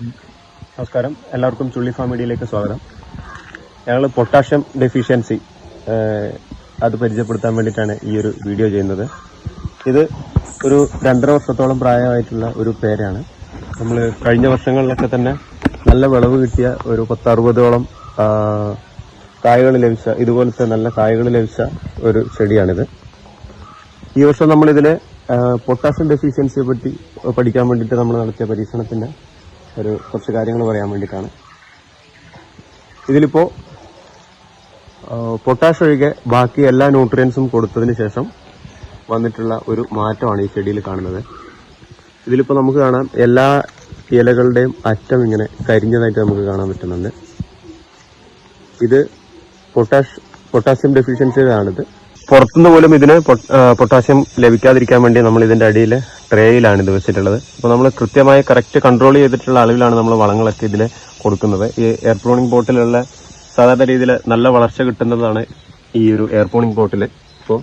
നമസ്കാരം. എല്ലാവർക്കും ചുള്ളി ഫാം മീഡിയയിലേക്ക് സ്വാഗതം. ഞങ്ങൾ പൊട്ടാഷ്യം ഡെഫിഷ്യൻസി അത് പരിചയപ്പെടുത്താൻ വേണ്ടിയിട്ടാണ് ഈ ഒരു വീഡിയോ ചെയ്യുന്നത്. ഇത് ഒരു രണ്ടര വർഷത്തോളം പ്രായമായിട്ടുള്ള ഒരു പേരാണ്. നമ്മൾ കഴിഞ്ഞ വർഷങ്ങളിലൊക്കെ തന്നെ നല്ല വിളവ് കിട്ടിയ ഒരു പത്തറുപതോളം കായകൾ ലഭിച്ച ഇതുപോലത്തെ നല്ല കായകൾ ലഭിച്ച ഒരു ചെടിയാണിത്. ഈ വർഷം നമ്മളിതിൽ പൊട്ടാഷ്യം ഡെഫിഷ്യൻസിയെ പറ്റി പഠിക്കാൻ വേണ്ടിയിട്ട് നമ്മൾ നടത്തിയ പരീക്ഷണത്തിന്റെ ഒരു കുറച്ച് കാര്യങ്ങൾ പറയാൻ വേണ്ടിയിട്ടാണ്. ഇതിലിപ്പോൾ പൊട്ടാഷ് ഒഴികെ ബാക്കി എല്ലാ ന്യൂട്രിയൻസും കൊടുത്തതിന് ശേഷം വന്നിട്ടുള്ള ഒരു മാറ്റമാണ് ഈ ചെടിയിൽ കാണുന്നത്. ഇതിലിപ്പോൾ നമുക്ക് കാണാം എല്ലാ ഇലകളുടെയും അറ്റം ഇങ്ങനെ കരിഞ്ഞതായിട്ട് നമുക്ക് കാണാൻ പറ്റുന്നുണ്ട്. ഇത് പൊട്ടാഷ് പൊട്ടാസ്യം ഡെഫിഷ്യൻസിയാണിത് പുറത്തുനിന്ന് പോലും ഇതിന് പൊട്ടാസ്യം ലഭിക്കാതിരിക്കാൻ വേണ്ടി നമ്മൾ ഇതിന്റെ അടിയിൽ ട്രേയിലാണ് ഇത് വെച്ചിട്ടുള്ളത്. അപ്പോൾ നമ്മൾ കൃത്യമായി കറക്റ്റ് കൺട്രോൾ ചെയ്തിട്ടുള്ള അളവിലാണ് നമ്മൾ വളങ്ങളൊക്കെ ഇതിൽ കൊടുക്കുന്നത്. ഈ എയർ പ്രോണിംഗ് ബോട്ടിലുള്ള സാധാരണ രീതിയിൽ നല്ല വളർച്ച കിട്ടുന്നതാണ് ഈ ഒരു എയർ പ്രോണിംഗ് ബോട്ടിൽ അപ്പോൾ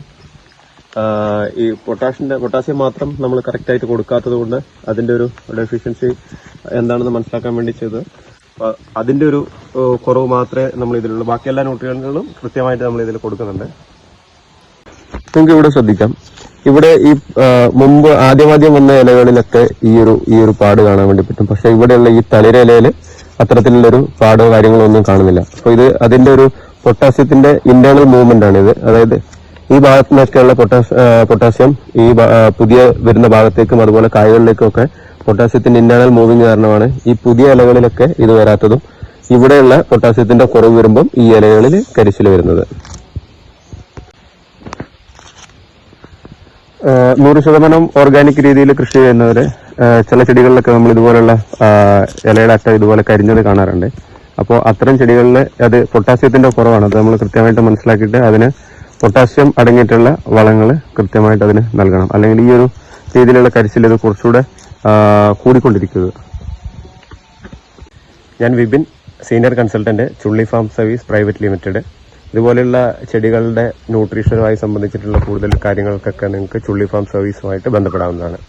ഈ പൊട്ടാഷിന്റെ പൊട്ടാസ്യം മാത്രം നമ്മൾ കറക്റ്റായിട്ട് കൊടുക്കാത്തത് കൊണ്ട് അതിന്റെ ഒരു ഡെഫിഷ്യൻസി എന്താണെന്ന് മനസ്സിലാക്കാൻ വേണ്ടി ചെയ്തത്. അപ്പോൾ അതിന്റെ ഒരു കുറവ് മാത്രമേ നമ്മൾ ഇതിലുള്ളൂ. ബാക്കി എല്ലാ ന്യൂട്രിയന്റുകളും കൃത്യമായിട്ട് നമ്മൾ ഇതിൽ കൊടുക്കുന്നുണ്ട്. നിങ്ങൾക്ക് ഇവിടെ ശ്രദ്ധിക്കാം. ഇവിടെ ഈ മുമ്പ് ആദ്യമാദ്യം വന്ന ഇലകളിലൊക്കെ ഈ ഒരു ഈ ഒരു പാട് കാണാൻ വേണ്ടി പറ്റും. പക്ഷെ ഇവിടെയുള്ള ഈ തളിര ഇലയിൽ അത്തരത്തിലുള്ളൊരു പാടോ കാര്യങ്ങളോ ഒന്നും കാണുന്നില്ല. അപ്പൊ ഇത് അതിന്റെ ഒരു പൊട്ടാസ്യത്തിന്റെ ഇന്റേണൽ മൂവ്മെന്റ് ആണ് ഇത് അതായത് ഈ ഭാഗത്തു നിന്നൊക്കെയുള്ള പൊട്ടാസ് പൊട്ടാസ്യം ഈ പുതിയ വരുന്ന ഭാഗത്തേക്കും അതുപോലെ കായകളിലേക്കും ഒക്കെ പൊട്ടാസ്യത്തിന്റെ ഇന്റേണൽ മൂവിങ് കാരണമാണ് ഈ പുതിയ ഇലകളിലൊക്കെ ഇത് വരാത്തതും. ഇവിടെയുള്ള പൊട്ടാസ്യത്തിന്റെ കുറവ് വരുമ്പം ഈ ഇലകളിൽ കരിച്ചിൽ വരുന്നത്. നൂറ് ശതമാനം ഓർഗാനിക് രീതിയിൽ കൃഷി ചെയ്യുന്നവര് ഏഹ് ചില ചെടികളിലൊക്കെ നമ്മൾ ഇതുപോലുള്ള ഇലയുടെ അറ്റം ഇതുപോലെ കരിഞ്ഞത് കാണാറുണ്ട്. അപ്പോൾ അത്തരം ചെടികളിൽ അത് പൊട്ടാസ്യത്തിന്റെ കുറവാണ്. അത് നമ്മൾ കൃത്യമായിട്ട് മനസ്സിലാക്കിയിട്ട് അതിന് പൊട്ടാസ്യം അടങ്ങിയിട്ടുള്ള വളങ്ങൾ കൃത്യമായിട്ട് അതിന് നൽകണം. അല്ലെങ്കിൽ ഈ ഒരു രീതിയിലുള്ള കരിച്ചിൽ ഇത് കുറച്ചുകൂടെ കൂടിക്കൊണ്ടിരിക്കുക. ഞാൻ Vipin senior consultant Chulli farm service private limited ഇതുപോലെയുള്ള ചെടികളുടെ ന്യൂട്രീഷനുമായി സംബന്ധിച്ചിട്ടുള്ള കൂടുതൽ കാര്യങ്ങൾക്കൊക്കെ നിങ്ങൾക്ക് ചുള്ളി ഫാം സർവീസുമായിട്ട് ബന്ധപ്പെടാവുന്നതാണ്.